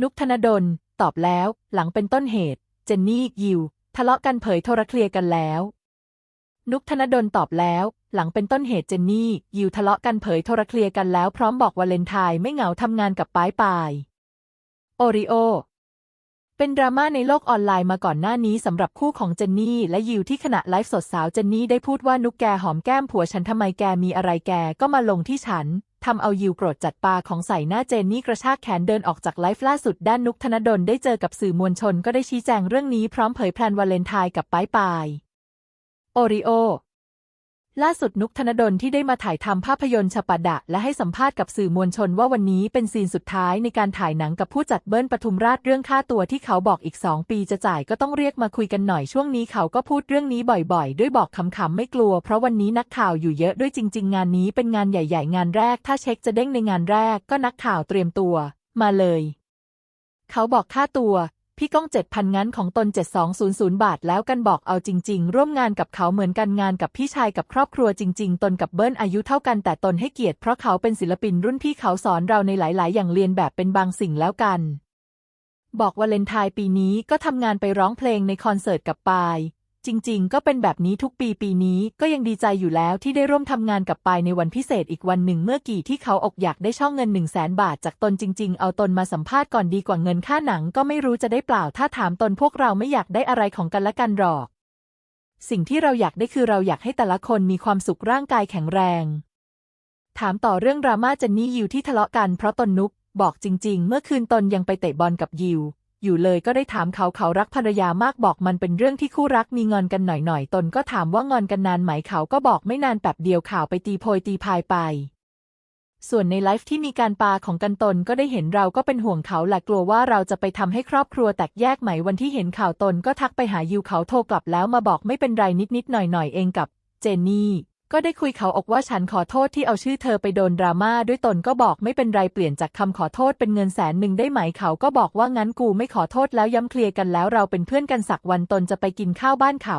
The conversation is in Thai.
นุกธนดล ตอบแล้ว หลังเป็นต้นเหตุ เจนนี่ยิว ทะเลาะกันเผยโทรเคลียร์กันแล้ว นุกธนดลตอบแล้ว หลังเป็นต้นเหตุเจนนี่ ยิวทะเลาะกันเผยโทรเคลียร์กันแล้ว พร้อมบอกวาเลนไทน์ไม่เหงาทำงานกับป้ายปายโอริโอเป็นดราม่าในโลกออนไลน์มาก่อนหน้านี้สำหรับคู่ของเจนนี่และยิวที่ขณะไลฟ์สดสาวเจนนี่ได้พูดว่านุกแกหอมแก้มผัวฉันทำไมแกมีอะไรแกก็มาลงที่ฉัน ทำเอายิวโกรธจัดปาของใส่หน้าเจนนี่กระชากแขนเดินออกจากไลฟ์ล่าสุดด้านนุกธนดลได้เจอกับสื่อมวลชนก็ได้ชี้แจงเรื่องนี้พร้อมเผยแพลนวาเลนไทน์กับป้ายปายโอริโอ ล่าสุดนุกธนดลที่ได้มาถ่ายทำภาพยนตร์ฉปะดะ และให้สัมภาษณ์กับสื่อมวลชนว่าวันนี้เป็นซีนสุดท้ายในการถ่ายหนังกับผู้จัดเบิ้ลปทุมราชเรื่องค่าตัวที่เขาบอกอีกสองปีจะจ่ายก็ต้องเรียกมาคุยกันหน่อยช่วงนี้เขาก็พูดเรื่องนี้บ่อยๆ ด้วยบอกขำๆไม่กลัว เพราะวันนี้นักข่าวอยู่เยอะด้วยจริง ๆ งานนี้เป็นงานใหญ่ ๆ งานแรก ถ้าเช็คจะเด้งในงานแรกก็นักข่าวเตรียมตัว มาเลย เขาบอกค่าตัว พี่ก้องเจ็ดพันงั้นของตน 7200 บาท แล้วกันบอกเอาจริง ๆ ร่วมงานกับเขาเหมือนกันงานกับพี่ชายกับครอบครัวจริง ๆ ตนกับเบิ้ลอายุเท่ากันแต่ตนให้เกียรติเพราะเขาเป็นศิลปินรุ่นพี่เขาสอนเราในหลาย ๆ อย่างเรียนแบบเป็นบางสิ่งแล้วกัน บอกวาเลนไทน์ปีนี้ก็ทำงานไปร้องเพลงในคอนเสิร์ตกับปาย จริง ๆ ก็เป็นแบบนี้ทุกปีปีนี้ก็ยังดีใจอยู่แล้วที่ได้ร่วมทำงานกับปายในวันพิเศษอีกวันหนึ่งเมื่อกี่ที่เขาอกอยากได้ช่องเงิน 1 0 0 0 0แสนบาท จากตนจริง ๆ เอาตนมาสัมภาษณ์ก่อนดีกว่าเงินค่าหนังก็ไม่รู้จะได้เปล่าถ้าถามตนพวกเราไม่อยากได้อะไรของกันและกันหรอก สิ่งที่เราอยากได้คือเราอยากให้แต่ละคนมีความสุขร่างกายแข็งแรง ถามต่อเรื่องดราม่าเจนนี่ยิวที่ทะเลาะกันเพราะตนนุกบอกจริง ๆ เมื่อคืนตนยังไปเตะบอลกับยิว อยู่เลยก็ได้ถามเขาเขารักภรรยามากบอกมันเป็นเรื่องที่คู่รักมีงอนกันหน่อยๆ ตนก็ถามว่างอนกันนานไหมเขาก็บอกไม่นานแป๊บเดียวข่าวไปตีโพยตีพายไป ส่วนในไลฟ์ที่มีการปาของกันตนก็ได้เห็นเราก็เป็นห่วงเขาแหละกลัวว่าเราจะไปทำให้ครอบครัวแตกแยกไหมวันที่เห็นข่าวตนก็ทักไปหายิวเขาโทรกลับแล้วมาบอกไม่เป็นไรนิดๆหน่อยๆเองกับ เจนนี่ ก็ได้คุยเขาออกว่าฉันขอโทษที่เอาชื่อเธอไปโดนดราม่าด้วยตนก็บอกไม่เป็นไรเปลี่ยนจากคำขอโทษเป็นเงินแสนหนึ่งได้ไหมเขาก็บอกว่างั้นกูไม่ขอโทษแล้วย้ำเคลียร์กันแล้วเราเป็นเพื่อนกันสักวันตนจะไปกินข้าวบ้านเขา